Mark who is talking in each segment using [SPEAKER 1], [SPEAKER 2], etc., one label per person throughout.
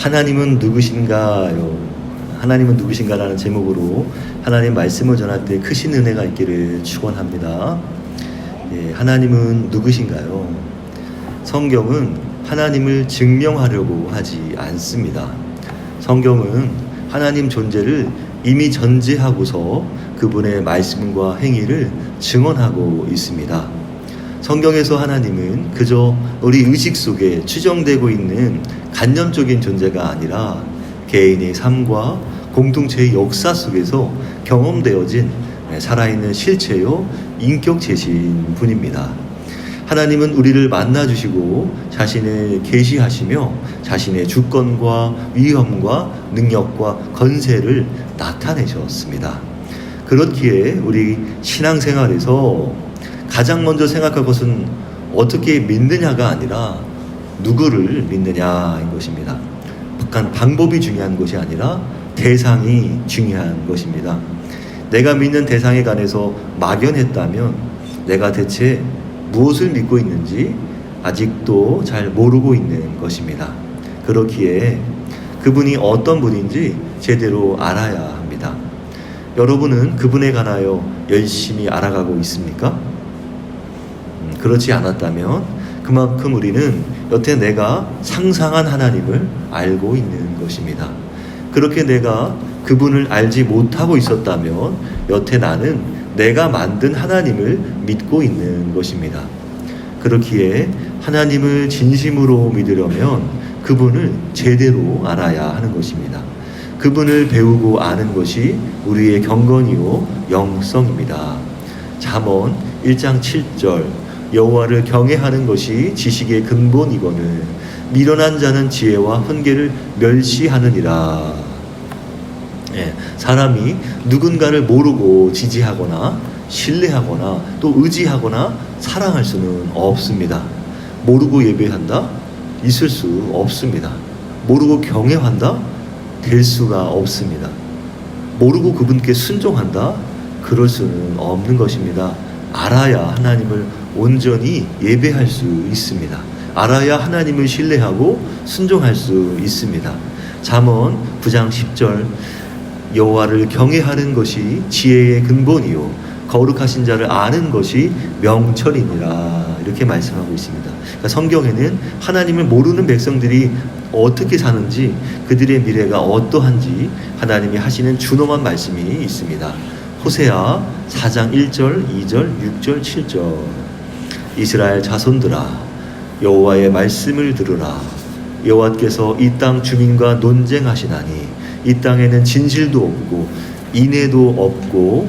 [SPEAKER 1] 하나님은 누구신가요? 하나님은 누구신가라는 제목으로 하나님 말씀을 전할 때 크신 은혜가 있기를 축원합니다. 예, 하나님은 누구신가요? 성경은 하나님을 증명하려고 하지 않습니다. 성경은 하나님 존재를 이미 전제하고서 그분의 말씀과 행위를 증언하고 있습니다. 성경에서 하나님은 그저 우리 의식 속에 추정되고 있는 간념적인 존재가 아니라 개인의 삶과 공동체의 역사 속에서 경험되어진 살아있는 실체요 인격체신 분입니다. 하나님은 우리를 만나 주시고 자신을 계시하시며 자신의 주권과 위엄과 능력과 건세를 나타내셨습니다. 그렇기에 우리 신앙생활에서 가장 먼저 생각할 것은 어떻게 믿느냐가 아니라 누구를 믿느냐인 것입니다. 약간 방법이 중요한 것이 아니라 대상이 중요한 것입니다. 내가 믿는 대상에 관해서 막연했다면 내가 대체 무엇을 믿고 있는지 아직도 잘 모르고 있는 것입니다. 그렇기에 그분이 어떤 분인지 제대로 알아야 합니다. 여러분은 그분에 관하여 열심히 알아가고 있습니까? 음, 그렇지 않았다면 그만큼 우리는 여태 내가 상상한 하나님을 알고 있는 것입니다. 그렇게 내가 그분을 알지 못하고 있었다면 여태 나는 내가 만든 하나님을 믿고 있는 것입니다. 그렇기에 하나님을 진심으로 믿으려면 그분을 제대로 알아야 하는 것입니다. 그분을 배우고 아는 것이 우리의 경건이요 영성입니다. 잠언 1장 7절 여호와를 경외하는 것이 지식의 근본이거늘 미련한 자는 지혜와 훈계를 멸시하느니라. 예, 사람이 누군가를 모르고 지지하거나 신뢰하거나 또 의지하거나 사랑할 수는 없습니다. 모르고 예배한다? 있을 수 없습니다. 모르고 경외한다? 될 수가 없습니다. 모르고 그분께 순종한다? 그럴 수는 없는 것입니다. 알아야 하나님을 온전히 예배할 수 있습니다. 알아야 하나님을 신뢰하고 순종할 수 있습니다. 잠언 9장 10절 여호와를 경외하는 것이 지혜의 근본이요 거룩하신 자를 아는 것이 명철이니라 이렇게 말씀하고 있습니다. 그러니까 성경에는 하나님을 모르는 백성들이 어떻게 사는지 그들의 미래가 어떠한지 하나님이 하시는 준엄한 말씀이 있습니다. 호세아 4장 1절, 2절, 6절, 7절 이스라엘 자손들아 여호와의 말씀을 들으라. 여호와께서 이 땅 주민과 논쟁하시나니 이 땅에는 진실도 없고 인애도 없고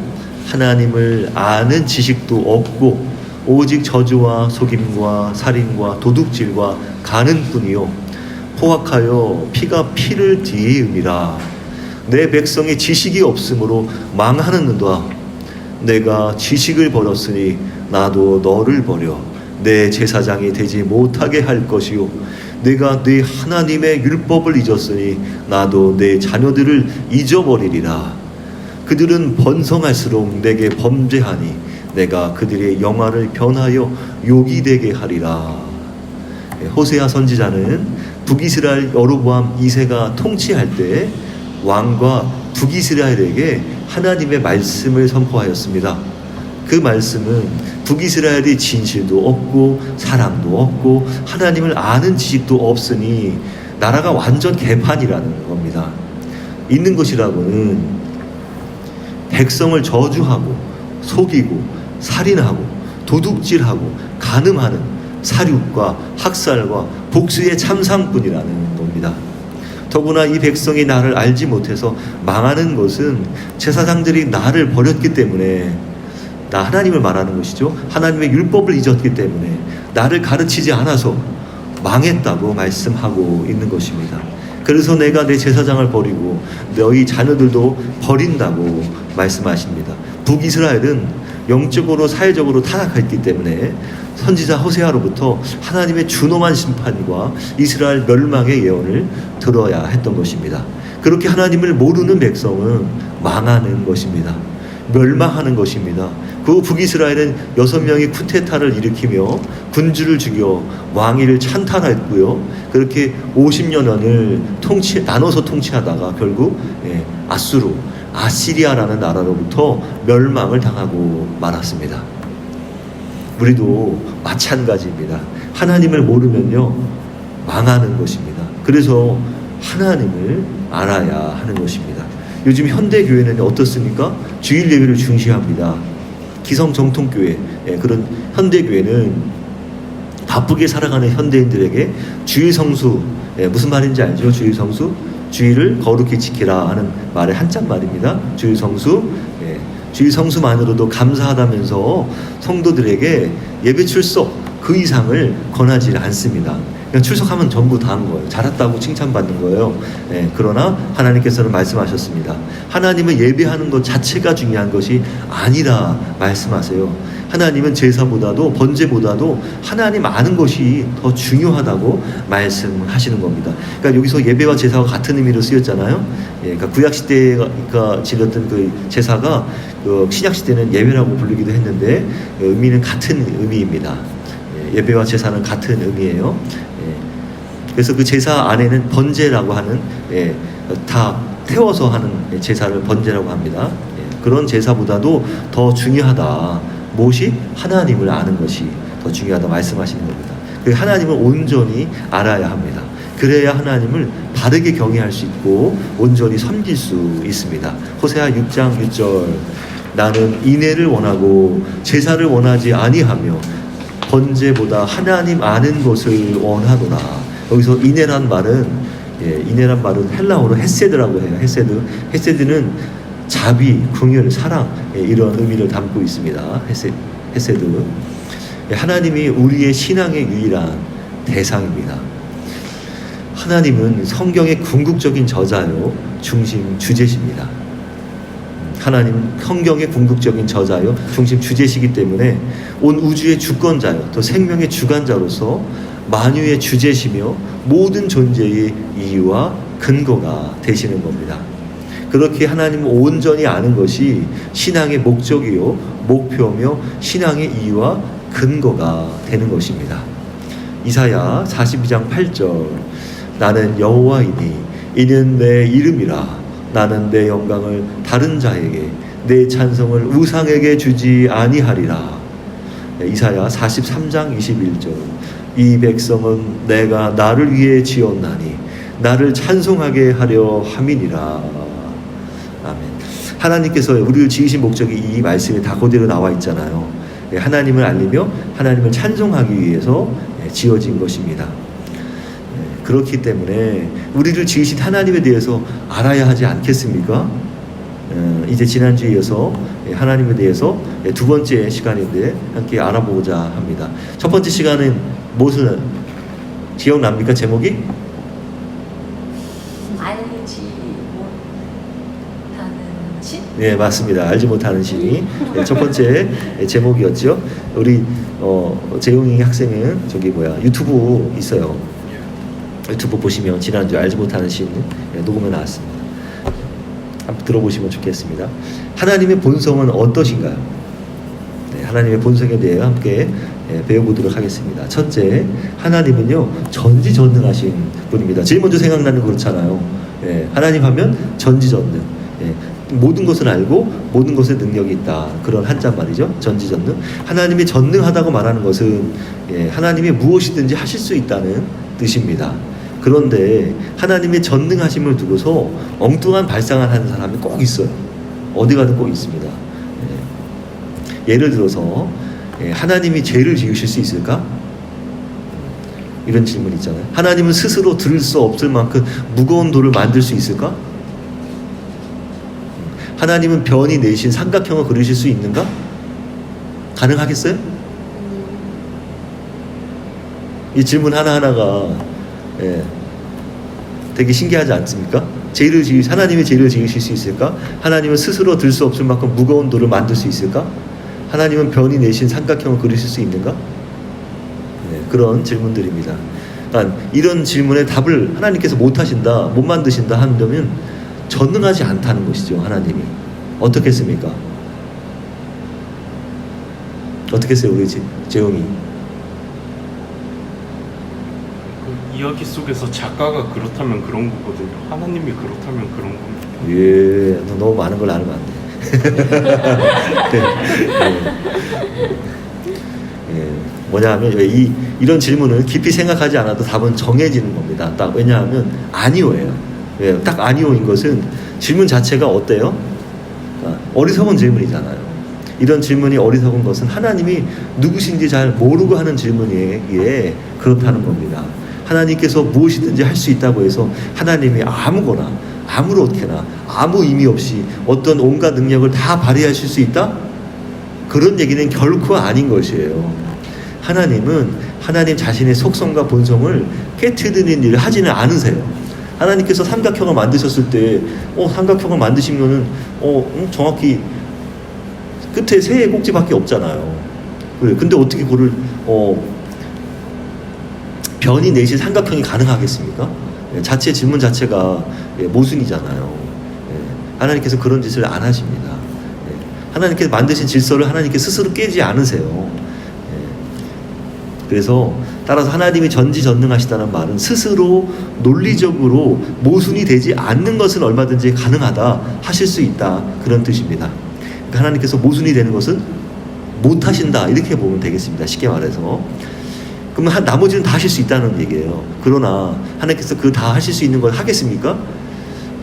[SPEAKER 1] 하나님을 아는 지식도 없고 오직 저주와 속임과 살인과 도둑질과 가는 뿐이요. 포악하여 피가 피를 뒤이음이라. 내 백성이 지식이 없으므로 망하는도다 내가 지식을 버렸으니 나도 너를 버려. 내 제사장이 되지 못하게 할 것이요 내가 네 하나님의 율법을 잊었으니 나도 내 자녀들을 잊어버리리라. 그들은 번성할수록 내게 범죄하니 내가 그들의 영화를 변하여 욕이 되게 하리라. 호세아 선지자는 북이스라엘 여로보암 2세가 통치할 때 왕과 북이스라엘에게 하나님의 말씀을 선포하였습니다. 그 말씀은 북이스라엘이 진실도 없고 사랑도 없고 하나님을 아는 지식도 없으니 나라가 완전 개판이라는 겁니다. 있는 것이라고는 백성을 저주하고 속이고 살인하고 도둑질하고 간음하는 사륙과 학살과 복수의 참상뿐이라는 겁니다. 더구나 이 백성이 나를 알지 못해서 망하는 것은 제사장들이 나를 버렸기 때문에 나 하나님을 말하는 것이죠. 하나님의 율법을 잊었기 때문에 나를 가르치지 않아서 망했다고 말씀하고 있는 것입니다. 그래서 내가 내 제사장을 버리고 너희 자녀들도 버린다고 말씀하십니다. 북이스라엘은 영적으로 사회적으로 타락했기 때문에 선지자 호세아로부터 하나님의 준엄한 심판과 이스라엘 멸망의 예언을 들어야 했던 것입니다. 그렇게 하나님을 모르는 백성은 망하는 것입니다. 멸망하는 것입니다. 그 북이스라엘은 여섯 명이 쿠데타를 일으키며 군주를 죽여 왕위를 찬탈했고요. 그렇게 50년을 통치 나눠서 통치하다가 결국 예, 아수르 아시리아라는 나라로부터 멸망을 당하고 말았습니다. 우리도 마찬가지입니다. 하나님을 모르면요 망하는 것입니다. 그래서 하나님을 알아야 하는 것입니다. 요즘 현대 교회는 어떻습니까? 주일 예배를 중시합니다. 기성 정통 교회 예, 그런 현대 교회는 바쁘게 살아가는 현대인들에게 주일 성수 예, 무슨 말인지 알죠? 주일 성수 주일을 거룩히 지키라 하는 말의 한자 말입니다. 주일 성수 예, 주일 성수만으로도 감사하다면서 성도들에게 예배 출석 그 이상을 권하지 않습니다. 그냥 출석하면 전부 다 한 거예요. 잘했다고 칭찬받는 거예요. 예, 그러나 하나님께서는 말씀하셨습니다. 하나님은 예배하는 것 자체가 중요한 것이 아니라 말씀하세요. 하나님은 제사보다도 번제보다도 하나님 아는 것이 더 중요하다고 말씀하시는 겁니다. 그러니까 여기서 예배와 제사가 같은 의미로 쓰였잖아요. 예, 그러니까 구약 시대가 지렸던 그 제사가 그 신약 시대는 예배라고 부르기도 했는데 그 의미는 같은 의미입니다. 예, 예배와 제사는 같은 의미예요. 예, 그래서 그 제사 안에는 번제라고 하는 예, 다 태워서 하는 제사를 번제라고 합니다. 예, 그런 제사보다도 더 중요하다. 무엇이 하나님을 아는 것이 더 중요하다 말씀하시는 겁니다. 그 하나님을 온전히 알아야 합니다. 그래야 하나님을 바르게 경외할 수 있고 온전히 섬길 수 있습니다. 호세아 6장 6절 나는 인애를 원하고 제사를 원하지 아니하며 번제보다 하나님 아는 것을 원하노라. 여기서 인애란 말은 예, 인애란 말은 헬라어로 헤세드라고 해요. 헤세드. 헤세드는 자비, 긍휼, 사랑 예, 이런 의미를 담고 있습니다. 헤세, 헤세드. 예, 하나님이 우리의 신앙의 유일한 대상입니다. 하나님은 성경의 궁극적인 저자요 중심 주제십니다. 하나님은 성경의 궁극적인 저자요 중심 주제시기 때문에 온 우주의 주권자요 또 생명의 주관자로서 만유의 주제시며 모든 존재의 이유와 근거가 되시는 겁니다. 그렇게 하나님을 온전히 아는 것이 신앙의 목적이요 목표며 신앙의 이유와 근거가 되는 것입니다. 이사야 42장 8절 나는 여호와이니 이는 내 이름이라 나는 내 영광을 다른 자에게 내 찬성을 우상에게 주지 아니하리라. 네, 이사야 43장 21절 이 백성은 내가 나를 위해 지었나니 나를 찬송하게 하려 함이니라. 아멘. 하나님께서 우리를 지으신 목적이 이 말씀에 다 그대로 나와 있잖아요. 네, 하나님을 알리며 하나님을 찬송하기 위해서 네, 지어진 것입니다. 그렇기 때문에 우리를 지으신 하나님에 대해서 알아야 하지 않겠습니까? 어, 이제 지난주에 이어서 하나님에 대해서 두 번째 시간인데 함께 알아보고자 합니다. 첫 번째 시간은 무엇을 기억납니까? 제목이?
[SPEAKER 2] 알지 못하는 신?
[SPEAKER 1] 네 맞습니다. 알지 못하는 신이 네, 첫 번째 제목이었죠. 우리 어, 재용이 학생은 저기 뭐야 유튜브 있어요. 유튜브 보시면 지난주 알지 못하는 신 예, 녹음에 나왔습니다. 한번 들어보시면 좋겠습니다. 하나님의 본성은 어떠신가요? 네, 하나님의 본성에 대해 함께 예, 배워보도록 하겠습니다. 첫째, 하나님은요 전지전능하신 분입니다. 제일 먼저 생각나는 거 그렇잖아요. 예, 하나님 하면 전지전능. 예, 모든 것을 알고 모든 것에 능력이 있다. 그런 한자 말이죠. 전지전능. 하나님이 전능하다고 말하는 것은 예, 하나님이 무엇이든지 하실 수 있다는 뜻입니다. 그런데 하나님의 전능하심을 두고서 엉뚱한 발상을 하는 사람이 꼭 있어요. 어디 가든 꼭 있습니다. 예. 예를 들어서 예, 하나님이 죄를 지으실 수 있을까? 이런 질문 있잖아요. 하나님은 스스로 들을 수 없을 만큼 무거운 돌을 만들 수 있을까? 하나님은 변이 내신 삼각형을 그리실 수 있는가? 가능하겠어요? 이 질문 하나하나가 예, 되게 신기하지 않습니까? 죄를 지으 하나님의 죄를 지으실 수 있을까? 하나님은 스스로 들 수 없을 만큼 무거운 돌을 만들 수 있을까? 하나님은 변이 내신 삼각형을 그리실 수 있는가? 네, 그런 질문들입니다. 그러니까 이런 질문에 답을 하나님께서 못 하신다, 못 만드신다 한다면 전능하지 않다는 것이죠. 하나님이 어떻겠습니까? 어떻게 했어요, 우리 제- 재용이?
[SPEAKER 2] 그 이야기 속에서 작가가 그렇다면 그런 거거든요. 하나님이 그렇다면 그런 겁니다.
[SPEAKER 1] 예, 너 너무 많은 걸 알면 안 돼. 네. 예. 예. 뭐냐면 이 이런 질문을 깊이 생각하지 않아도 답은 정해지는 겁니다. 딱 왜냐하면 아니오예요. 예, 딱 아니오인 것은 질문 자체가 어때요? 아, 어리석은 질문이잖아요. 이런 질문이 어리석은 것은 하나님이 누구신지 잘 모르고 하는 질문이기에 그렇다는 겁니다. 하나님께서 무엇이든지 할 수 있다고 해서 하나님이 아무거나 아무렇게나 아무 의미 없이 어떤 온갖 능력을 다 발휘하실 수 있다? 그런 얘기는 결코 아닌 것이에요. 하나님은 하나님 자신의 속성과 본성을 깨트리는 일을 하지는 않으세요. 하나님께서 삼각형을 만드셨을 때, 어, 삼각형을 만드시면은, 어, 음, 정확히 끝에 세 꼭지밖에 없잖아요. 그래. 근데 어떻게 그걸, 어, 변이 내신 삼각형이 가능하겠습니까? 예, 자체 질문 자체가 예, 모순이잖아요. 예, 하나님께서 그런 짓을 안 하십니다. 예, 하나님께서 만드신 질서를 하나님께 스스로 깨지 않으세요. 예, 그래서 따라서 하나님이 전지전능하시다는 말은 스스로 논리적으로 모순이 되지 않는 것은 얼마든지 가능하다 하실 수 있다 그런 뜻입니다. 그러니까 하나님께서 모순이 되는 것은 못 하신다 이렇게 보면 되겠습니다. 쉽게 말해서. 그러면 한 나머지는 다 하실 수 있다는 얘기예요. 그러나 하나님께서 그 다 하실 수 있는 걸 하겠습니까?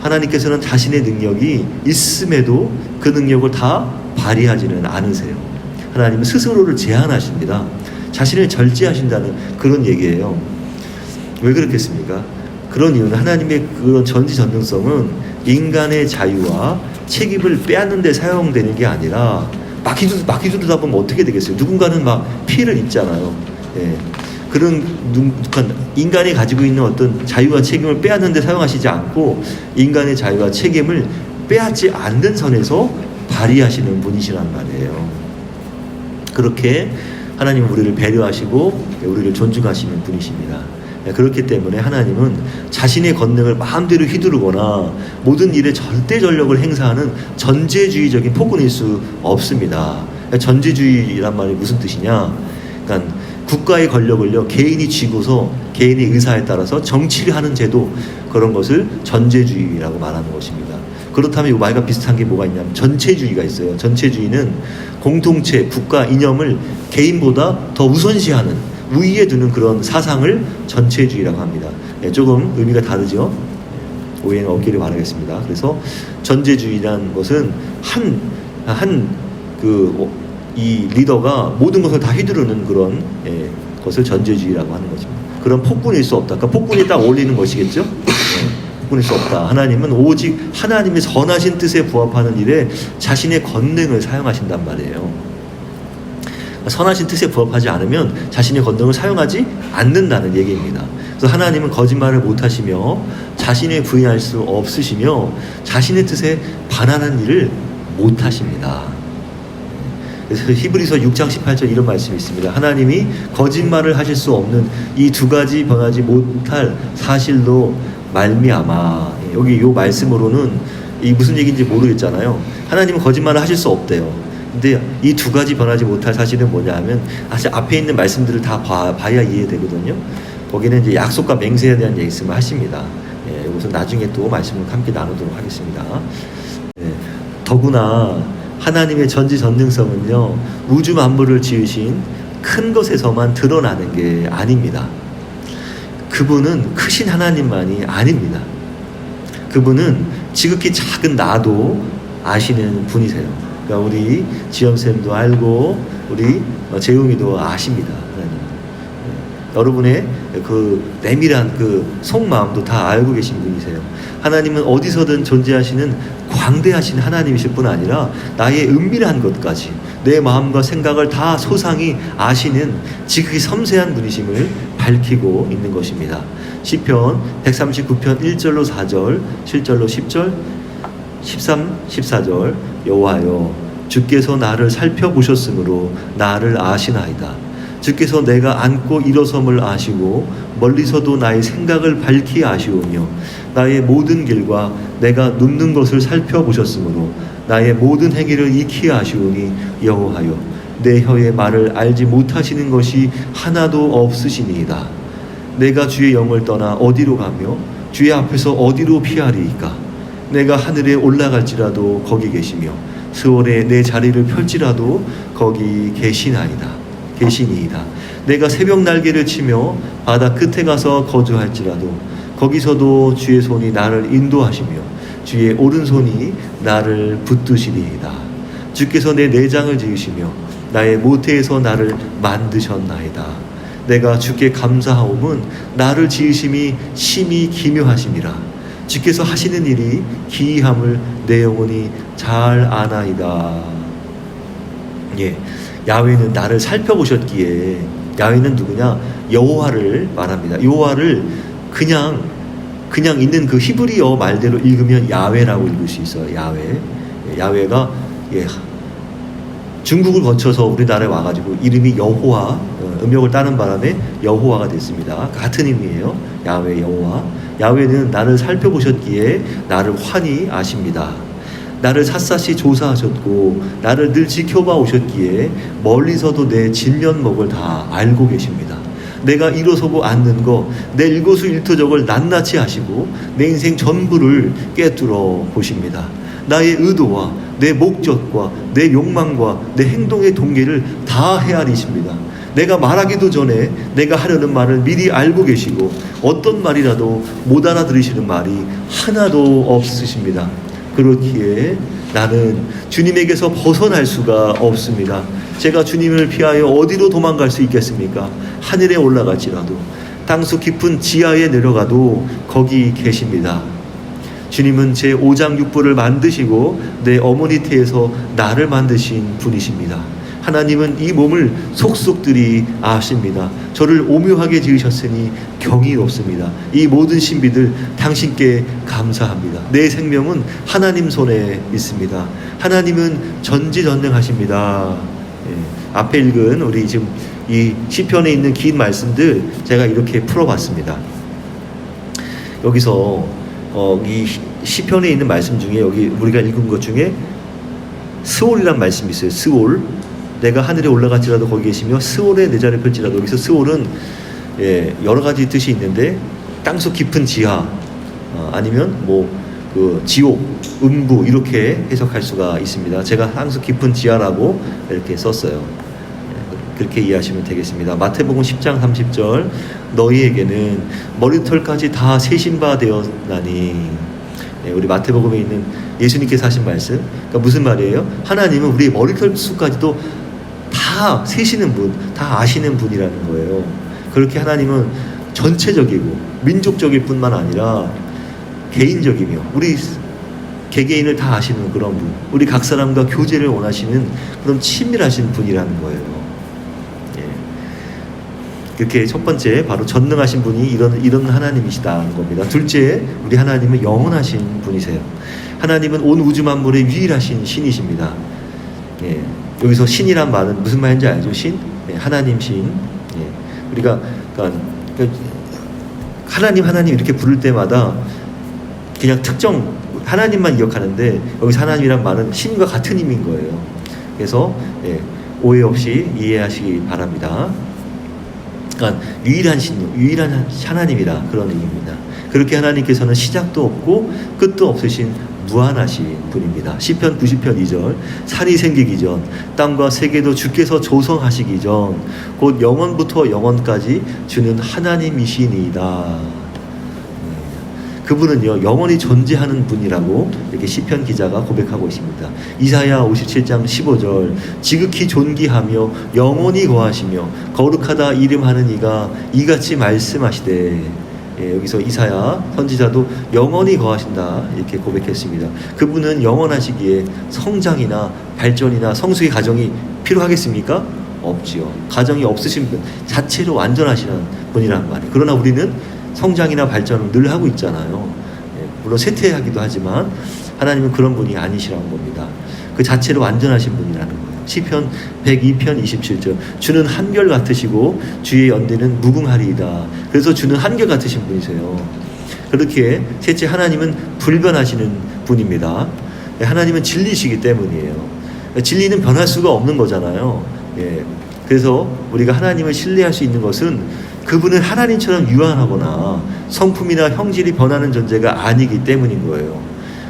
[SPEAKER 1] 하나님께서는 자신의 능력이 있음에도 그 능력을 다 발휘하지는 않으세요. 하나님은 스스로를 제한하십니다. 자신을 절제하신다는 그런 얘기예요. 왜 그렇겠습니까? 그런 이유는 하나님의 그런 전지전능성은 인간의 자유와 책임을 빼앗는 데 사용되는 게 아니라 막 휘두, 막 휘두르다 보면 어떻게 되겠어요? 누군가는 막 피해를 입잖아요. 예. 그런 누- 그러니까 인간이 가지고 있는 어떤 자유와 책임을 빼앗는 데 사용하시지 않고 인간의 자유와 책임을 빼앗지 않는 선에서 발휘하시는 분이시란 말이에요. 그렇게 하나님은 우리를 배려하시고 우리를 존중하시는 분이십니다. 예, 그렇기 때문에 하나님은 자신의 권능을 마음대로 휘두르거나 모든 일에 절대 전력을 행사하는 전제주의적인 폭군일 수 없습니다. 전제주의란 말이 무슨 뜻이냐? 그러니까 국가의 권력을요 개인이 쥐고서 개인의 의사에 따라서 정치를 하는 제도 그런 것을 전제주의라고 말하는 것입니다. 그렇다면 이 말과 비슷한 게 뭐가 있냐면 전체주의가 있어요. 전체주의는 공동체, 국가 이념을 개인보다 더 우선시하는 우위에 두는 그런 사상을 전체주의라고 합니다. 네, 조금 의미가 다르죠. 네, 오해는 없기를 바라겠습니다. 그래서 전제주의라는 것은 한 한그 이 리더가 모든 것을 다 휘두르는 그런 예, 것을 전제주의라고 하는 것입니다. 그런 폭군일 수 없다. 그러니까 폭군이 딱 어울리는 것이겠죠. 예, 폭군일 수 없다. 하나님은 오직 하나님의 선하신 뜻에 부합하는 일에 자신의 권능을 사용하신단 말이에요. 선하신 뜻에 부합하지 않으면 자신의 권능을 사용하지 않는다는 얘기입니다. 그래서 하나님은 거짓말을 못하시며 자신의 부인할 수 없으시며 자신의 뜻에 반하는 일을 못하십니다. 그래서 히브리서 6장 18절 이런 말씀이 있습니다. 하나님이 거짓말을 하실 수 없는 이 두 가지 변하지 못할 사실로 말미암아 여기 이 말씀으로는 이 무슨 얘기인지 모르겠잖아요. 하나님은 거짓말을 하실 수 없대요. 근데 이 두 가지 변하지 못할 사실은 뭐냐 하면 사실 앞에 있는 말씀들을 다 봐, 봐야 이해되거든요. 거기는 이제 약속과 맹세에 대한 말씀을 하십니다. 예, 이것은 나중에 또 말씀을 함께 나누도록 하겠습니다. 예, 더구나 하나님의 전지전능성은요 우주 만물을 지으신 큰 것에서만 드러나는 게 아닙니다. 그분은 크신 하나님만이 아닙니다. 그분은 지극히 작은 나도 아시는 분이세요. 그러니까 우리 지영 쌤도 알고 우리 재웅이도 아십니다. 하나님. 여러분의 그 내밀한 그 속마음도 다 알고 계신 분이세요. 하나님은 어디서든 존재하시는 광대하신 하나님이실 뿐 아니라 나의 은밀한 것까지 내 마음과 생각을 다 소상히 아시는 지극히 섬세한 분이심을 밝히고 있는 것입니다. 시편 139편 1절로 4절, 7절로 10절, 13, 14절 여호와여 주께서 나를 살펴보셨으므로 나를 아시나이다. 주께서 내가 앉고 일어섬을 아시고 멀리서도 나의 생각을 밝히 아시오며 나의 모든 길과 내가 눕는 것을 살펴보셨으므로 나의 모든 행위를 익히 아시오니 여호하여 내 혀의 말을 알지 못하시는 것이 하나도 없으시니이다. 내가 주의 영을 떠나 어디로 가며 주의 앞에서 어디로 피하리이까? 내가 하늘에 올라갈지라도 거기 계시며 스월에 내 자리를 펼지라도 거기 계시나이다. 계시니이다. 내가 새벽 날개를 치며 바다 끝에 가서 거주할지라도 거기서도 주의 손이 나를 인도하시며 주의 오른손이 나를 붙드시리이다. 주께서 내 내장을 지으시며 나의 모태에서 나를 만드셨나이다. 내가 주께 감사하옴은 나를 지으심이 심히 기묘하심이라. 주께서 하시는 일이 기이함을 내 영혼이 잘 아나이다. 예, 야훼는 나를 살펴보셨기에 야훼는 누구냐? 여호와를 말합니다. 여호와를 그냥 그냥 있는 그 히브리어 말대로 읽으면 야훼라고 읽을 수 있어요. 야훼. 예, 야훼가 예, 중국을 거쳐서 우리나라에 와가지고 이름이 여호와 어, 음력을 따는 바람에 여호와가 됐습니다. 같은 의미예요. 야훼 여호와. 야훼는 나를 살펴보셨기에 나를 환히 아십니다. 나를 샅샅이 조사하셨고 나를 늘 지켜봐 오셨기에 멀리서도 내 진면목을 다 알고 계십니다. 내가 일어서고 앉는 거, 내 일거수일투족을 낱낱이 하시고 내 인생 전부를 꿰뚫어 보십니다. 나의 의도와 내 목적과 내 욕망과 내 행동의 동기를 다 헤아리십니다. 내가 말하기도 전에 내가 하려는 말을 미리 알고 계시고 어떤 말이라도 못 알아들으시는 말이 하나도 없으십니다. 그렇기에 나는 주님에게서 벗어날 수가 없습니다. 제가 주님을 피하여 어디로 도망갈 수 있겠습니까? 하늘에 올라갈지라도 땅속 깊은 지하에 내려가도 거기 계십니다. 주님은 제 오장육부를 만드시고 내 어머니 태에서 나를 만드신 분이십니다. 하나님은 이 몸을 속속들이 아십니다. 저를 오묘하게 지으셨으니 경이 없습니다. 이 모든 신비들 당신께 감사합니다. 내 생명은 하나님 손에 있습니다. 하나님은 전지전능하십니다. 예, 앞에 읽은 우리 지금 이 시편에 있는 긴 말씀들 제가 이렇게 풀어봤습니다. 여기서 어, 이 시편에 있는 말씀 중에 여기 우리가 읽은 것 중에 스올이란 말씀이 있어요. 스올. 내가 하늘에 올라갈지라도 거기 계시며 스올에 내 자리를 펼지라도 여기서 스올은 예, 여러 가지 뜻이 있는데 땅속 깊은 지하 어, 아니면 뭐 그 지옥, 음부 이렇게 해석할 수가 있습니다. 제가 땅속 깊은 지하라고 이렇게 썼어요. 예, 그렇게 이해하시면 되겠습니다. 마태복음 10장 30절 너희에게는 머리털까지 다 세신 바 되었나니 예, 우리 마태복음에 있는 예수님께서 하신 말씀 그러니까 무슨 말이에요? 하나님은 우리의 머리털 숱까지도 다 세시는 분, 다 아시는 분이라는 거예요. 그렇게 하나님은 전체적이고 민족적일 뿐만 아니라 개인적이며 우리 개개인을 다 아시는 그런 분, 우리 각 사람과 교제를 원하시는 그런 친밀하신 분이라는 거예요. 예. 그렇게 첫 번째 바로 전능하신 분이 이런 이런 하나님이시다는 겁니다. 둘째, 우리 하나님은 영원하신 분이세요. 하나님은 온 우주 만물의 유일하신 신이십니다. 예. 여기서 신이란 말은 무슨 말인지 알죠? 신, 예, 하나님 신. 예. 우리가 그러니까, 그러니까 하나님 하나님 이렇게 부를 때마다 그냥 특정 하나님만 기억하는데 여기서 하나님이란 말은 신과 같은 의미인 거예요. 그래서 예, 오해 없이 이해하시기 바랍니다. 그러니까 유일한 신, 유일한 하나님이라 그런 의미입니다. 그렇게 하나님께서는 시작도 없고 끝도 없으신 무한하신 분입니다. 시편 90편 2절 살이 생기기 전 땅과 세계도 주께서 조성하시기 전 곧 영원부터 영원까지 주는 하나님이시니이다. 그분은요 영원히 존재하는 분이라고 이렇게 시편 기자가 고백하고 있습니다. 이사야 57장 15절 지극히 존귀하며 영원히 거하시며 거룩하다 이름하는 이가 이같이 말씀하시되 예, 여기서 이사야 선지자도 영원히 거하신다 이렇게 고백했습니다. 그분은 영원하시기에 성장이나 발전이나 성숙의 과정이 필요하겠습니까? 없지요. 가정이 없으신 분 자체로 완전하시는 분이란 말이에요. 그러나 우리는 성장이나 발전을 늘 하고 있잖아요. 예, 물론 쇠퇴하기도 하지만 하나님은 그런 분이 아니시라는 겁니다. 그 자체로 완전하신 분이라는. 시편 102편 27절 주는 한결 같으시고 주의 연대는 무궁하리이다. 그래서 주는 한결 같으신 분이세요. 그렇게 셋째 하나님은 불변하시는 분입니다. 예, 하나님은 진리시기 때문이에요. 진리는 변할 수가 없는 거잖아요. 예. 그래서 우리가 하나님을 신뢰할 수 있는 것은 그분은 하나님처럼 유한하거나 성품이나 형질이 변하는 존재가 아니기 때문인 거예요.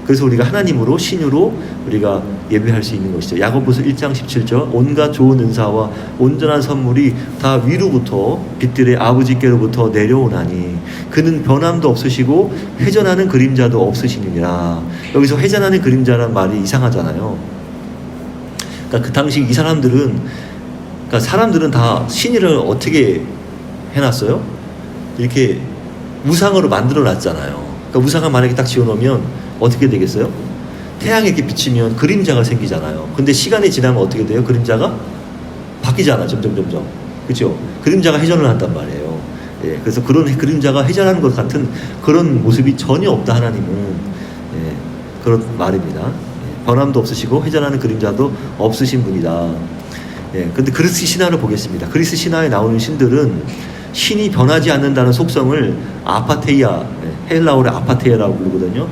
[SPEAKER 1] 그래서 우리가 하나님으로 신유로 우리가 예배할 수 있는 것이죠. 야고보서 1장 17절 온갖 좋은 은사와 온전한 선물이 다 위로부터 빛들의 아버지께로부터 내려오나니 그는 변함도 없으시고 회전하는 그림자도 없으시니라. 여기서 회전하는 그림자란 말이 이상하잖아요. 그러니까 그 당시 이 사람들은 그러니까 사람들은 다 신의를 어떻게 해놨어요? 이렇게 우상으로 만들어 놨잖아요. 그러니까 우상을 만약에 딱 지어놓으면 어떻게 되겠어요? 태양에 이렇게 비치면 그림자가 생기잖아요. 근데 시간이 지나면 어떻게 돼요? 그림자가 바뀌잖아, 점점 점점. 그렇죠? 그림자가 회전을 한단 말이에요. 예, 그래서 그런 그림자가 회전하는 것 같은 그런 모습이 전혀 없다 하나님은 예, 그런 말입니다. 예, 변함도 없으시고 회전하는 그림자도 없으신 분이다. 예, 근데 그리스 신화를 보겠습니다. 그리스 신화에 나오는 신들은 신이 변하지 않는다는 속성을 아파테이아, 예, 헬라어로 아파테이아라고 부르거든요.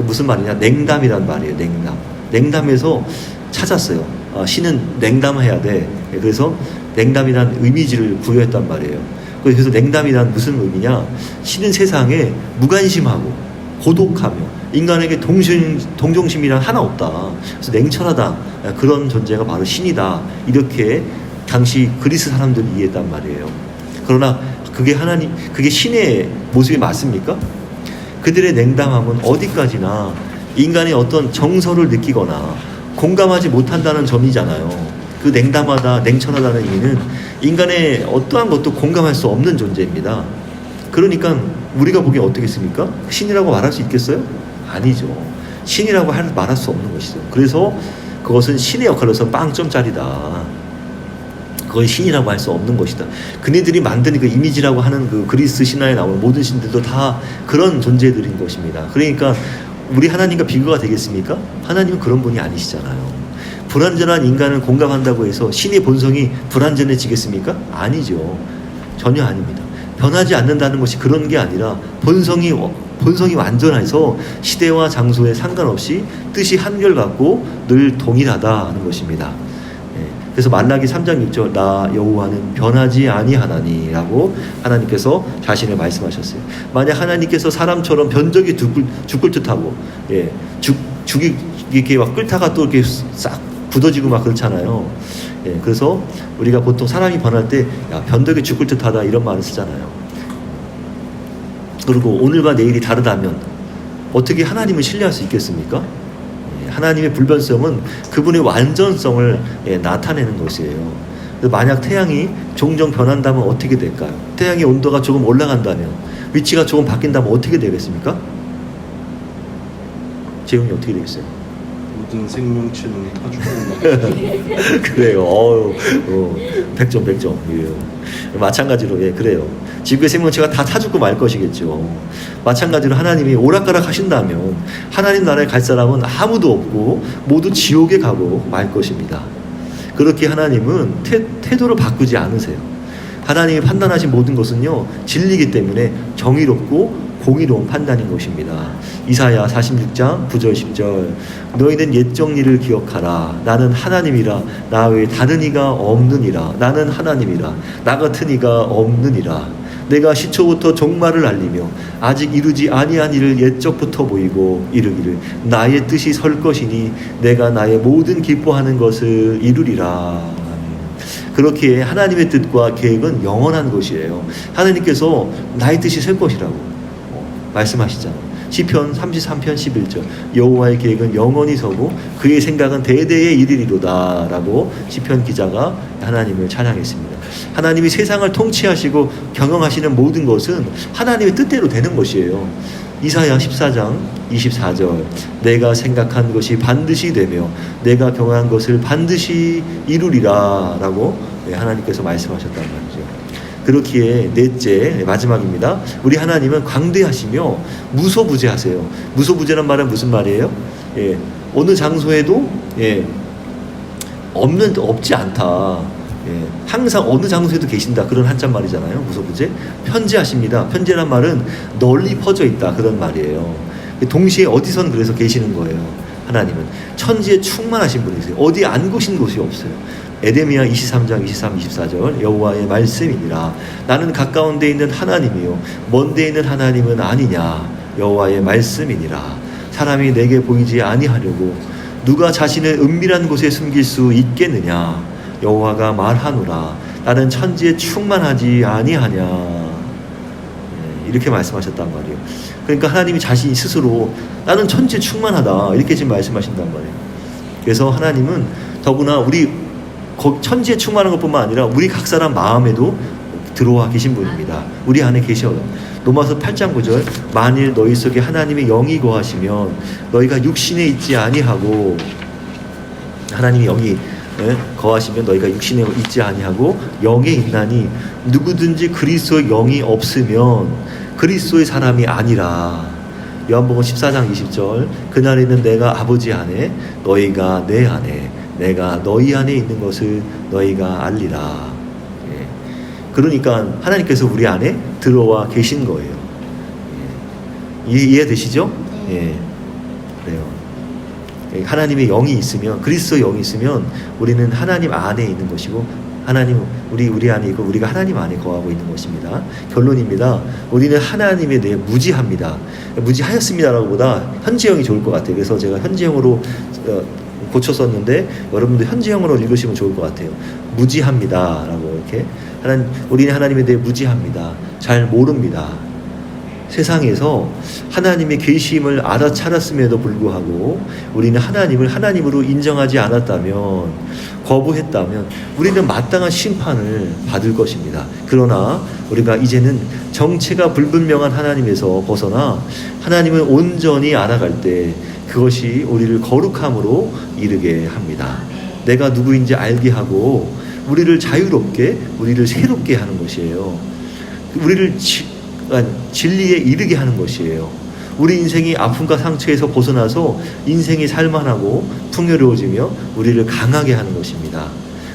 [SPEAKER 1] 그 무슨 말이냐? 냉담이란 말이에요. 냉담. 냉담에서 찾았어요. 아, 신은 냉담해야 돼. 예, 그래서 냉담이란 이미지를 부여했단 말이에요. 그래서 냉담이란 무슨 의미냐? 신은 세상에 무관심하고 고독하며 인간에게 동심, 동정심이란 하나 없다. 그래서 냉철하다. 예, 그런 존재가 바로 신이다. 이렇게 당시 그리스 사람들이 이해했단 말이에요. 그러나 그게 하나님, 그게 신의 모습이 맞습니까? 그들의 냉담함은 어디까지나 인간의 어떤 정서를 느끼거나 공감하지 못한다는 점이잖아요. 그 냉담하다, 냉철하다는 의미는 인간의 어떠한 것도 공감할 수 없는 존재입니다. 그러니까 우리가 보기엔 어떻겠습니까? 신이라고 말할 수 있겠어요? 아니죠. 신이라고 할, 말할 수 없는 것이죠. 그래서 그것은 신의 역할로서 빵점짜리다. 그건 신이라고 할 수 없는 것이다. 그네들이 만든 그 이미지라고 하는 그 그리스 신화에 나오는 모든 신들도 다 그런 존재들인 것입니다. 그러니까 우리 하나님과 비교가 되겠습니까? 하나님은 그런 분이 아니시잖아요. 불완전한 인간을 공감한다고 해서 신의 본성이 불완전해지겠습니까? 아니죠. 전혀 아닙니다. 변하지 않는다는 것이 그런 게 아니라 본성이 본성이 완전해서 시대와 장소에 상관없이 뜻이 한결 같고 늘 동일하다는 것입니다. 예, 그래서 말라기 3장 6절 나 여호와는 변하지 아니하나니라고 하나님께서 자신을 말씀하셨어요. 만약 하나님께서 사람처럼 변적이 죽을, 죽을 듯하고 예, 죽 죽이 이렇게 막 끓다가 또 이렇게 싹 굳어지고 막 그렇잖아요. 예, 그래서 우리가 보통 사람이 변할 때 야, 변덕이 죽을 듯하다 이런 말을 쓰잖아요. 그리고 오늘과 내일이 다르다면 어떻게 하나님을 신뢰할 수 있겠습니까? 예, 하나님의 불변성은 그분의 완전성을 예, 나타내는 것이에요. 만약 태양이 종종 변한다면 어떻게 될까요? 태양의 온도가 조금 올라간다면 위치가 조금 바뀐다면 어떻게 되겠습니까? 재훈이 어떻게 되겠어요?
[SPEAKER 2] 모든 생명체는 다 죽고
[SPEAKER 1] 그래요. 어우, 어, 100점, 100점. 예. 마찬가지로, 예, 그래요. 지구의 생명체가 다 타죽고 말 것이겠죠. 마찬가지로 하나님이 오락가락 하신다면 하나님 나라에 갈 사람은 아무도 없고 모두 지옥에 가고 말 것입니다. 그렇게 하나님은 태, 태도를 바꾸지 않으세요. 하나님이 판단하신 모든 것은요, 진리이기 때문에 정의롭고 공의로운 판단인 것입니다. 이사야 46장 9절 10절. 너희는 옛 정리를 기억하라. 나는 하나님이라. 나 외에 다른 이가 없느니라. 나는 하나님이라. 나 같은 이가 없느니라. 내가 시초부터 종말을 알리며 아직 이루지 아니한 일을 옛적부터 보이고 이르기를 나의 뜻이 설 것이니 내가 나의 모든 기뻐하는 것을 이루리라. 그렇게 하나님의 뜻과 계획은 영원한 것이에요. 하나님께서 나의 뜻이 설 것이라고 말씀하시잖아요. 시편 33편 11절 여호와의 계획은 영원히 서고 그의 생각은 대대에 이르리로다라고 시편 기자가 하나님을 찬양했습니다. 하나님이 세상을 통치하시고 경영하시는 모든 것은 하나님의 뜻대로 되는 것이에요. 이사야 14장 24절 내가 생각한 것이 반드시 되며 내가 경한 것을 반드시 이루리라라고 하나님께서 말씀하셨단 말이죠. 그렇기에 넷째 마지막입니다. 우리 하나님은 광대하시며 무소부재하세요. 무소부재란 말은 무슨 말이에요? 예, 어느 장소에도 예, 없는 없지 않다. 예, 항상 어느 장소에도 계신다. 그런 한자 말이잖아요. 무소부재. 편재하십니다. 편재란 말은 널리 퍼져 있다. 그런 말이에요. 동시에 어디선 그래서 계시는 거예요. 하나님은 천지에 충만하신 분이세요. 어디 안 계신 곳이 없어요. 에데미야 23장 23, 24절 여호와의 말씀이니라. 나는 가까운 데 있는 하나님이요 먼 데 있는 하나님은 아니냐. 여호와의 말씀이니라. 사람이 내게 보이지 아니하려고 누가 자신을 은밀한 곳에 숨길 수 있겠느냐. 여호와가 말하노라. 나는 천지에 충만하지 아니하냐. 예, 이렇게 말씀하셨단 말이에요. 그러니까 하나님이 자신이 스스로 나는 천지에 충만하다 이렇게 지금 말씀하신단 말이에요. 그래서 하나님은 더구나 우리 거- 천지에 충만한 것뿐만 아니라 우리 각 사람 마음에도 들어와 계신 분입니다. 우리 안에 계셔요. 로마서 8장 9절 만일 너희 속에 하나님의 영이 거하시면 너희가 육신에 있지 아니하고 하나님의 영이 예, 거하시면 너희가 육신에 있지 아니하고 영에 있나니 누구든지 그리스도의 영이 없으면 그리스도의 사람이 아니라 요한복음 14장 20절 그날에는 내가 아버지 안에 너희가 내 안에 내가 너희 안에 있는 것을 너희가 알리라 예. 그러니까 하나님께서 우리 안에 들어와 계신 거예요 예. 이해, 이해되시죠? 예. 그래요 예, 하나님의 영이 있으면 그리스도 영이 있으면 우리는 하나님 안에 있는 것이고 하나님 우리 우리 있고 우리가 하나님 안에 거하고 있는 것입니다. 결론입니다. 우리는 하나님에 대해 무지합니다. 무지하였습니다라고보다 현재형이 좋을 것 같아요. 그래서 제가 현재형으로 어, 고쳤었는데 여러분도 현재형으로 읽으시면 좋을 것 같아요. 무지합니다라고 이렇게 하나님 우리는 하나님에 대해 무지합니다. 잘 모릅니다. 세상에서 하나님의 계심을 알아차렸음에도 불구하고 우리는 하나님을 하나님으로 인정하지 않았다면 거부했다면 우리는 마땅한 심판을 받을 것입니다. 그러나 우리가 이제는 정체가 불분명한 하나님에서 벗어나 하나님을 온전히 알아갈 때 그것이 우리를 거룩함으로 이르게 합니다. 내가 누구인지 알게 하고 우리를 자유롭게 우리를 새롭게 하는 것이에요. 우리를 지, 진리에 이르게 하는 것이에요. 우리 인생이 아픔과 상처에서 벗어나서 인생이 살만하고 풍요로워지며 우리를 강하게 하는 것입니다.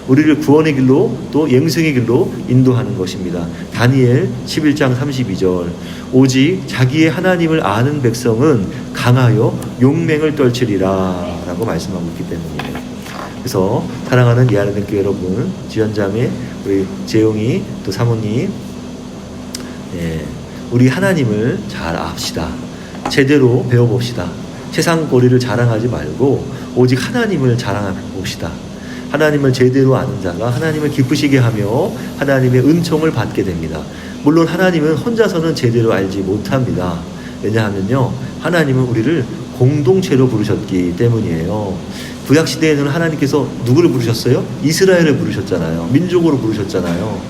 [SPEAKER 1] 우리를 구원의 길로 또 영생의 길로 인도하는 것입니다. 다니엘 11장 32절 오직 자기의 하나님을 아는 백성은 강하여 용맹을 떨치리라 라고 말씀하고 있기 때문이에요. 그래서 사랑하는 교회 여러분 지연자매 우리 재용이 또 사모님 예, 우리 하나님을 잘 압시다. 제대로 배워봅시다. 세상 고리를 자랑하지 말고 오직 하나님을 자랑해봅시다. 하나님을 제대로 아는 자가 하나님을 기쁘시게 하며 하나님의 은총을 받게 됩니다. 물론 하나님은 혼자서는 제대로 알지 못합니다. 왜냐하면요, 하나님은 우리를 공동체로 부르셨기 때문이에요. 구약 시대에는 하나님께서 누구를 부르셨어요? 이스라엘을 부르셨잖아요. 민족으로 부르셨잖아요.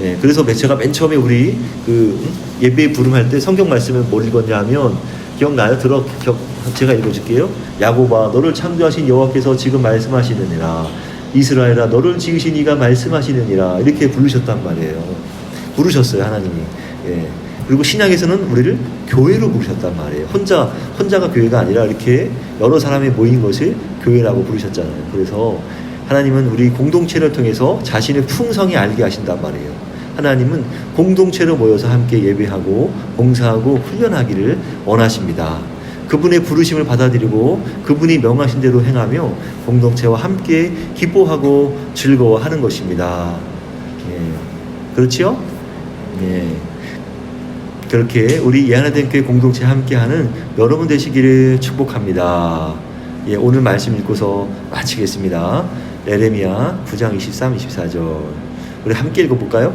[SPEAKER 1] 예, 그래서 제가 맨 처음에 우리 그 예배 부름할 때 성경 말씀을 뭘 읽었냐 하면 기억나요? 들어 겨, 제가 읽어줄게요. 야고바 너를 창조하신 여호와께서 지금 말씀하시느니라 이스라엘아 너를 지으신 이가 말씀하시느니라 이렇게 부르셨단 말이에요. 부르셨어요 하나님이. 예. 그리고 신약에서는 우리를 교회로 부르셨단 말이에요. 혼자 혼자가 교회가 아니라 이렇게 여러 사람이 모인 것을 교회라고 부르셨잖아요. 그래서 하나님은 우리 공동체를 통해서 자신의 풍성히 알게 하신단 말이에요. 하나님은 공동체로 모여서 함께 예배하고 봉사하고 훈련하기를 원하십니다. 그분의 부르심을 받아들이고 그분이 명하신 대로 행하며 공동체와 함께 기뻐하고 즐거워하는 것입니다. 예. 그렇지요? 예. 그렇게 우리 예하나된 교회 공동체 함께하는 여러분 되시기를 축복합니다. 예, 오늘 말씀 읽고서 마치겠습니다. 에레미야 9장 23, 24절. 우리 함께 읽어볼까요?